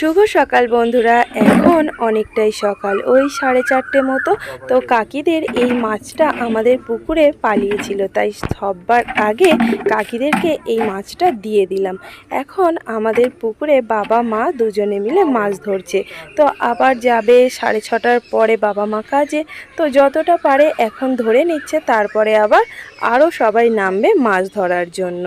শুভ সকাল বন্ধুরা, এখন অনেকটাই সকাল, ওই সাড়ে চারটে মতো। তো কাকিদের এই মাছটা আমাদের পুকুরে পালিয়েছিল, তাই সববার আগে কাকিদেরকে এই মাছটা দিয়ে দিলাম। এখন আমাদের পুকুরে বাবা মা দুজনে মিলে মাছ ধরছে। তো আবার যাবে সাড়ে ছটার পরে বাবা মা কাজে, তো যতটা পারে এখন ধরে নিচ্ছে, তারপরে আবার আরও সবাই নামবে মাছ ধরার জন্য।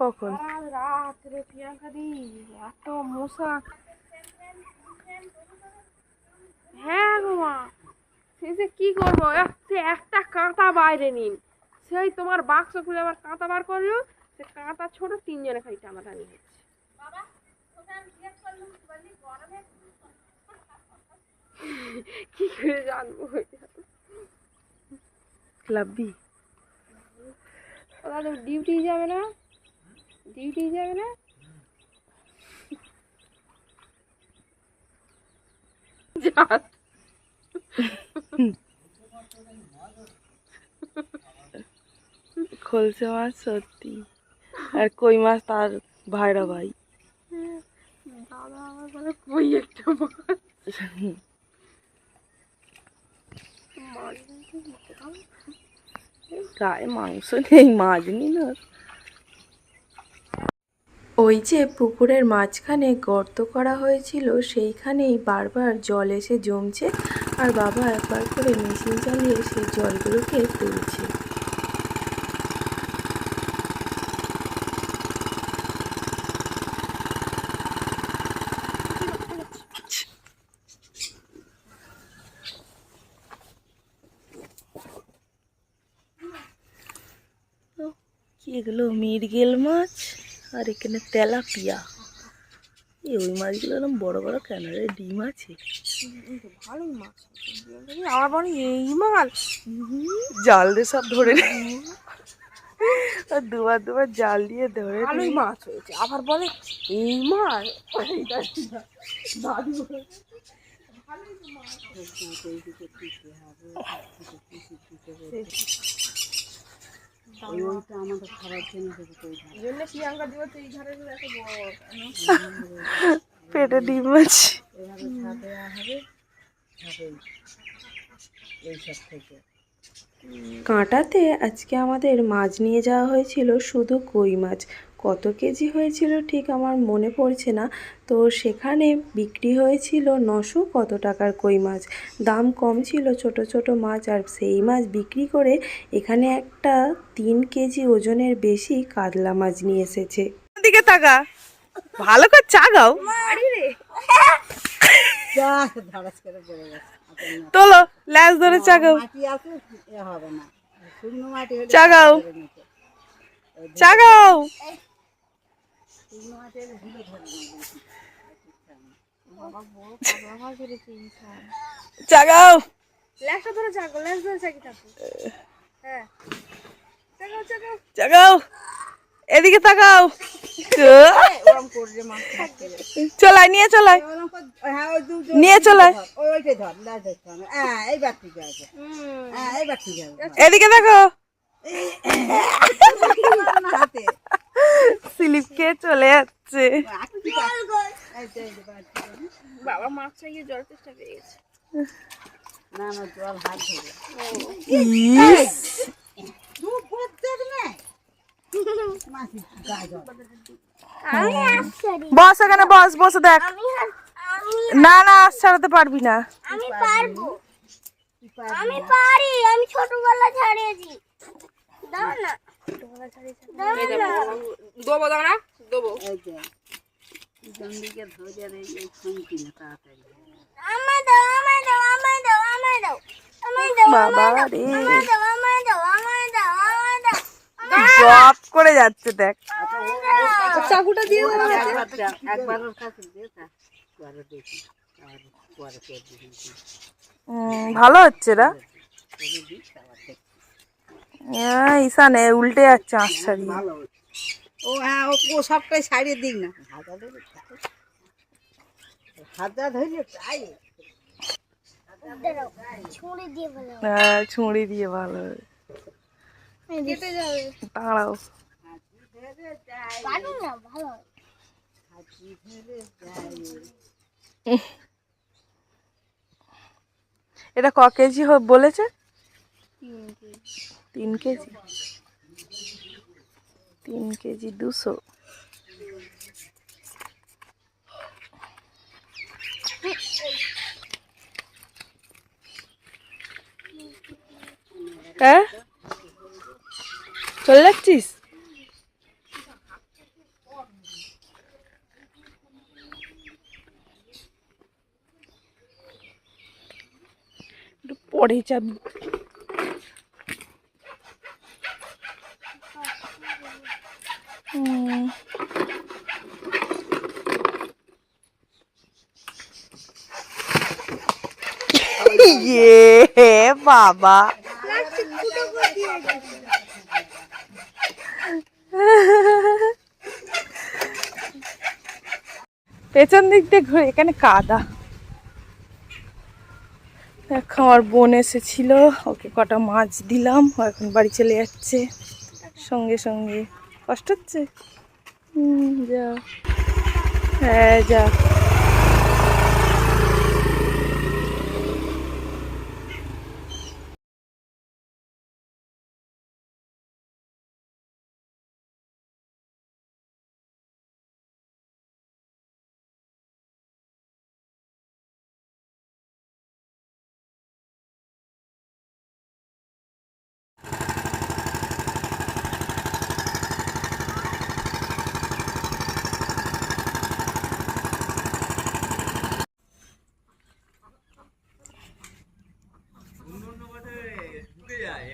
কখন? রাত্রে প্রিয়াঙ্কা দি এত মশা। হ্যাঁ গো মা শেষে কি করব? সে একটা কাঁটা বাইরে নিন। সেই তোমার বাক্স খুলে আবার কাঁটা বার করল সে কাঁটা ছোট তিনজনে খাই টানাটানি হচ্ছে। কি করে জানব? লাভবি। ওরা তো ডিউটি যাবে না। ডিউটি যাবে না? খলসে মাছ সত্যি। আর কই মাছ তার ভাইরা ভাই। দাদা আমার বলে কই একটা মাছ? মাছ বলতে কোথাও গায়ে মাংস নেই মাছ নিন আর ওই যে পুকুরের মাঝখানে গর্ত করা হয়েছিল, সেইখানেই বারবার জল এসে জমছে আর বাবা একবার করে মেশিন চালিয়ে সেই জলগুলোকে তুলছে। এগুলো মিরগেল মাছ? আর এখানে তেলাপিয়া। এই ওই মাছগুলো এরকম বড় বড় কেন রে? ডিম আছে? ভালোই মাছ আমার এই মাছ জাল দিয়ে সব ধরে। আর দুবার দুবার জাল দিয়ে ধরে ভালোই মাছ হয়েছে। আবার বলে এই মাছ? দাদু বলে, এই জন্য প্রিয়াঙ্কা দিবস এই ধারে এত বড় দেওয়া হবে পেটে ডিম আছে। কাঁটাতে আজকে আমাদের মাছ নিয়ে যাওয়া হয়েছিল শুধু কই মাছ। কত কেজি হয়েছিল ঠিক আমার মনে পড়ছে না। তো সেখানে বিক্রি হয়েছিল নশো কত টাকার কই মাছ। দাম কম ছিল ছোট ছোট মাছ আর সেই মাছ বিক্রি করে এখানে একটা তিন কেজি ওজনের বেশি কাতলা মাছ নিয়ে এসেছে। দিকে তাকা। ভালো করে চাগাও তোলো ল্যাস ধরে চাগাও। চাগাও। চাগাও। চাগাও। ল্যাসটা ধরে চাকো ল্যাস ধরে থাকো। হ্যাঁ। চাকাও চাগাও। এদিকে তাকাও। চলাই নিয়ে চলাই। নিয়ে চলাই। এদিকে দেখো। স্লিপ খেয়ে চলে যাচ্ছে। বাবা মাছ জল চেষ্টা পেয়ে গেছে। ইস, বস এখানে বস বসে দেখ। না না আজ ছাড়াতে পারবি না। আমি পারব। আমি পারি আমি ছোটবেলা ছাড়িয়েছি। দাও না। দাও না। দেবো দাঁড়া দেবো। জব করে যাচ্ছে দেখ। চাকুটা দিয়ে দাও একবার ওর কাছে দেখি ভালো হচ্ছে রা ঈশান উল্টে যাচ্ছে দিয়ে ও হ্যাঁ ও সবটাই সাইডে দিক না। হাজা ধরে দিয়ে হ্যাঁ ছুঁড়ি দিয়ে ভালো দাঁড়াও। এটা ক কেজি বলেছে? তিন কেজি। তিন কেজি দুশো। হ্যাঁ? চলে যাচ্ছিস একটু পরে যাবি হুম। ইয়ে বাবা পেছন দিক দিয়ে ঘুরে, এখানে কাদা। দেখো, আমার বোন এসেছিল। ওকে কটা মাছ দিলাম, ও এখন বাড়ি চলে যাচ্ছে। সঙ্গে সঙ্গে। কষ্ট হচ্ছে? যা। হ্যাঁ যা।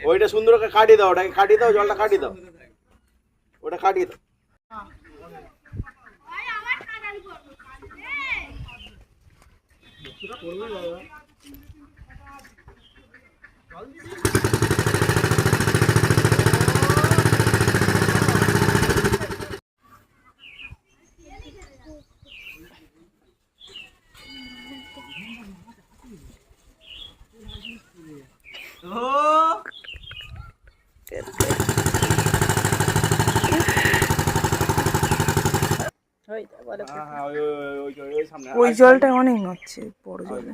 ওইটা সুন্দর করে কাটিয়ে দাও, ওটাকে কাটিয়ে দাও, জলটা কাটিয়ে দাও। ওটা কাটিয়ে দাও। হ্যাঁ হ্যাঁ ওই ওই- ওই ওই- ওই সামনে ওই জলটা অনেক নড়ছে বড় জলে।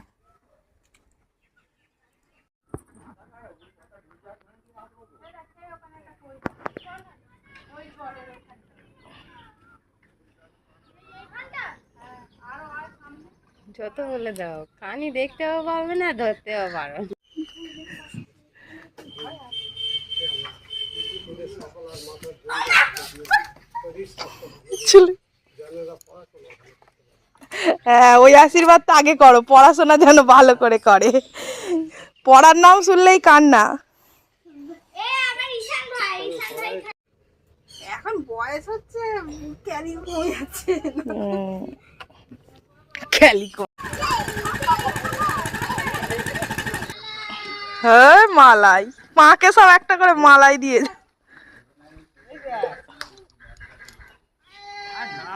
যত বলে দাও কানি দেখতেও পারবে না ধরতেও পারবে না। হ্যাঁ ওই আশীর্বাদ তো আগে করো পড়াশোনা যেন ভালো করে করে। পড়ার নাম শুনলেই কান্না। এ আমার ঈশান ভাই ঈশান ভাই এখন। বয়স হচ্ছে ক্যারি হয়ে যাচ্ছে। খেলি হ্যাঁ মালাই। মাকে সব একটা করে মালাই দিয়ে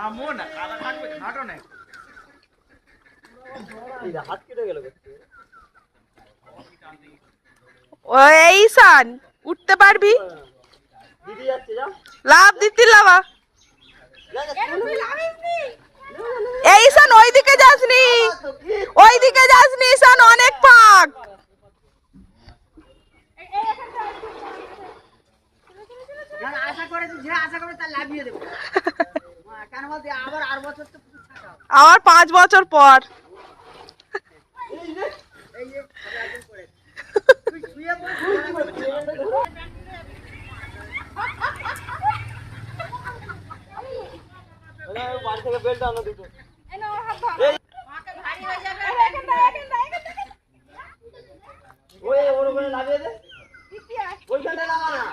যা। নামো না কাদা কাটবে কাটো না হাত কেটে গেল ও সান উঠতে পারবি? লাভ দিতি লাভা। এই সান ওইদিকে যাসনি। ওইদিকে যাসনি সান অনেক ফাঁক। আশা করে আশা করে তার লাভিয়ে দেবো। আবার আর বছর তো আমার পাঁচ বছর পর। বাড়ি থেকে বেল্ট আনো দুটো। ওই ওর উপরে লাগিয়ে দে। ওইখানটা লাগা না।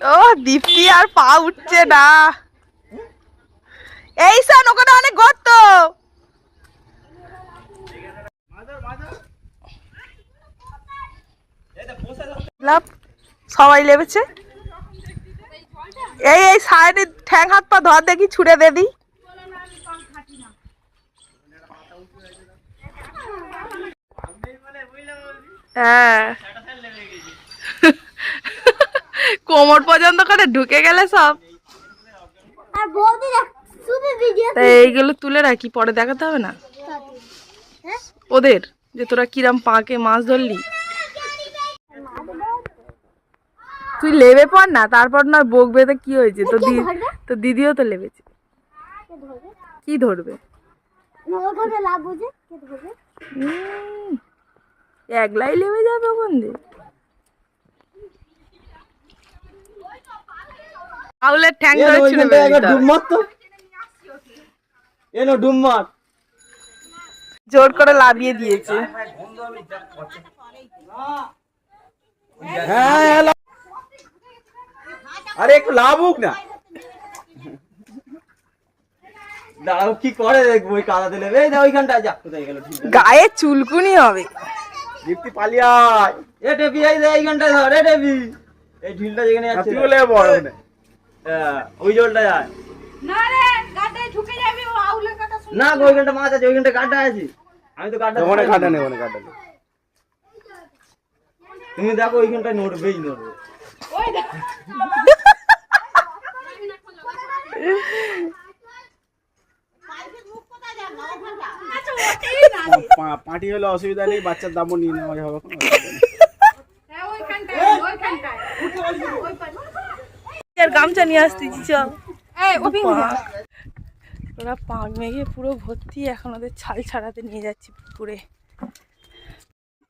লাগা দীপ্তি আর পা উঠছে না। এই সান ওখানে অনেক গর্ত। সবাই লেবেছে। এই এই সাইডে ঠ্যাং, হাত, পা ধর, দেখি ছুড়ে দে দি। হ্যাঁ। কোমর পর্যন্ত করে ঢুকে গেলে সব। এইগুলো তুলে রাখি পরে দেখাতে হবে না? ওদের যে তোরা কিরাম পাকে মাছ ধরলি। তুই লেবে পর না তারপর না বকবে তো কি হয়েছে? তো দি তো দিদিও তো লেবেছে। কি ধরবে? একলাই লেবে যাবে ওখান দিয়ে। আউলের ঠ্যাং ধরে ছুঁড়ে মেরে দিতে হবে। ডুব তো। এনো ডুব মার। জোর করে লাভিয়ে দিয়েছে। হ্যাঁ আরে একটু লাভ হোক না। দাঁড়াও কি করে দেখব? ওই কাদাতে নেবে এই যা ওইখানটা যা। কোথায় গেল? গায়ে চুলকুনি হবে। দীপ্তি পালিয়ায় এ টেপি এই যে এইখানটায় ধর। এ টেপি। এই ঢিলটা যেখানে তুই বলে বড়। হ্যাঁ, ওই জলটা যায় না গো, ওইখানটা মাছ আছে ওইখানটা কাটা আছে। আমি তো কাটা ওখানে কাটা নেই ওখানে নেই তুমি দেখো ওইখানটায় নড়বেই নড়বে। পা- পাটি হলে অসুবিধা নেই বাচ্চার দামও নিয়ে নেওয়া হবে। কোনো অসুবিধা নেই। আর গামছা নিয়ে আসতেছি চল ওরা পাক মেঘে পুরো ভর্তি এখন ওদের ছাল ছাড়াতে নিয়ে যাচ্ছি পুকুরে।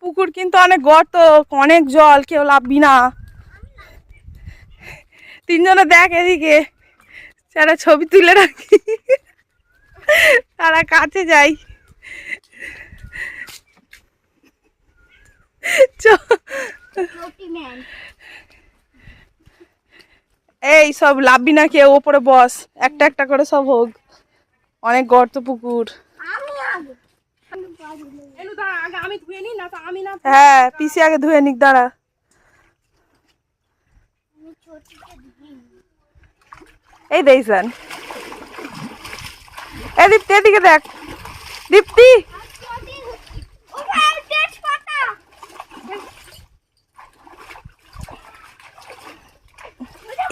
পুকুর কিন্তু অনেক গর্ত অনেক জল কেউ লাভবি না। তিনজনে দেখ এদিকে যারা ছবি তুলে রাখি তারা কাছে যাই। চ। ম্যান এই সব লাভবি না কেউ ওপরে বস। একটা একটা করে সব হোক। অনেক গর্ত পুকুর। হ্যাঁ পিসি আগে ধুয়ে নিক দাঁড়া। এই দেখছেন এই দীপ্তি এদিকে দেখ। দীপ্তি ওখানে তেজপাতা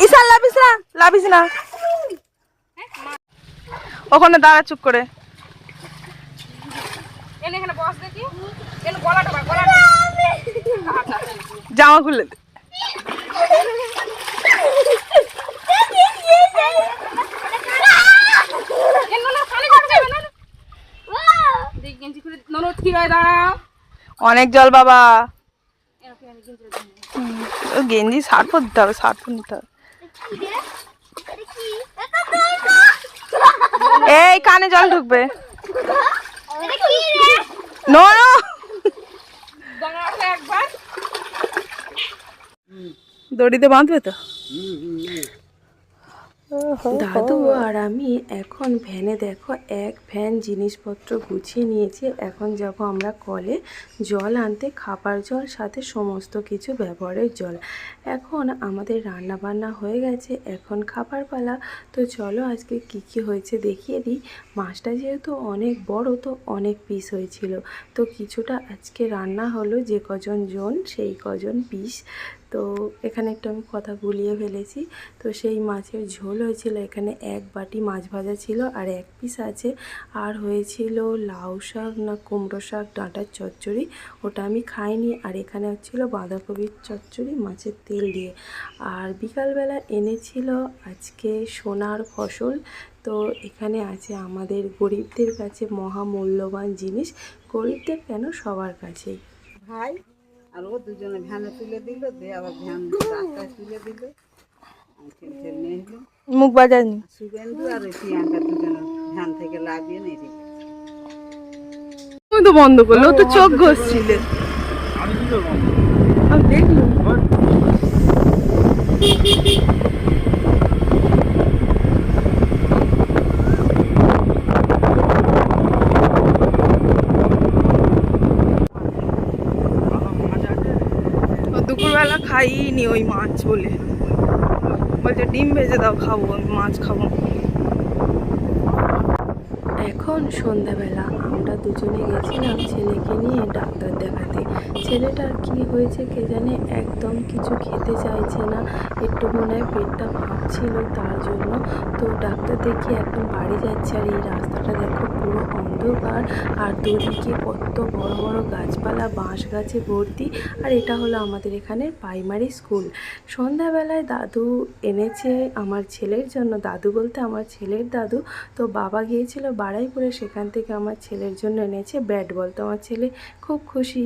ঈশান লাভিস না। না ওখানে দাঁড়া চুপ করে। এনে এখানে বস দেখি। গলাটা বার গলাটা। জামা খুলে দে। হয় অনেক জল বাবা। গেঞ্জি শার্ট পর দিতে হবে শার্ট পর নিতে হবে। এই কানে জল ঢুকবে। No no. দড়িতে বাঁধবে তো? দাদু আর আমি এখন ভ্যানে দেখো, এক ভ্যান জিনিসপত্র গুছিয়ে নিয়েছি। এখন যাব আমরা কলে জল আনতে, খাবার জল, সাথে সমস্ত কিছু, ব্যবহারের জল। এখন আমাদের রান্না বান্না হয়ে গেছে, এখন খাবার পালা। তো চলো আজকে কি কি হয়েছে দেখিয়ে দিই। মাছটা যেহেতু অনেক বড়, তো অনেক পিস হয়েছিল। তো কিছুটা আজকে রান্না হলো যে কজন জন, সেই কজন পিস তো এখানে একটু আমি কথা গুলিয়ে ফেলেছি। তো সেই মাছের ঝোল হয়েছিল। এখানে এক বাটি মাছ ভাজা ছিল আর এক পিস আছে। আর হয়েছিল লাউ শাক না কুমড়ো শাক, ডাঁটার চচ্চড়ি। ওটা আমি খাইনি। আর এখানে হচ্ছিল বাঁধাকপির চচ্চড়ি মাছের তেল দিয়ে। আর বিকালবেলা এনেছিল আজকে সোনার ফসল। তো এখানে আছে আমাদের গরিবদের কাছে মহামূল্যবান জিনিস। গরিবদের কেন? সবার কাছেই। ভাই আর ও দুজনে ভ্যানে তুলে দিল দিয়ে আবার ভ্যান রাস্তায় তুলে দিল। মুখ বাজায়নি? শুভেন্দু আর প্রিয়াঙ্কা দুজনে ভ্যান থেকে লাগিয়ে নিয়ে দিল তুমি তো বন্ধ করল ও তো চোখ ঘষছিল। আমি নি খাইনি ওই মাছ বলে। বলছে ডিম ভেজে দাও, খাব, আমি মাছ খাব। এখন সন্ধ্যাবেলা, আমরা দুজনে গেছিলাম ছেলেকে নিয়ে দেখাতে ছেলেটার কি হয়েছে কে জানে একদম কিছু খেতে চাইছে না। একটু মনে হয় পেটটা ভাবছিল তার জন্য। তো ডাক্তার দেখিয়ে একদম বাড়ি যাচ্ছে আর এই রাস্তাটা দেখো পুরো অন্ধকার। আর দুদিকে কত বড় বড় গাছপালা বাঁশ গাছে ভর্তি। আর এটা হলো আমাদের এখানে প্রাইমারি স্কুল সন্ধ্যাবেলায় দাদু এনেছে আমার ছেলের জন্য। দাদু বলতে আমার ছেলের দাদু। তো বাবা গিয়েছিল বাড়াইপুরে সেখান থেকে আমার ছেলের জন্য এনেছে ব্যাট বল। তো আমার ছেলে খুব খুশি।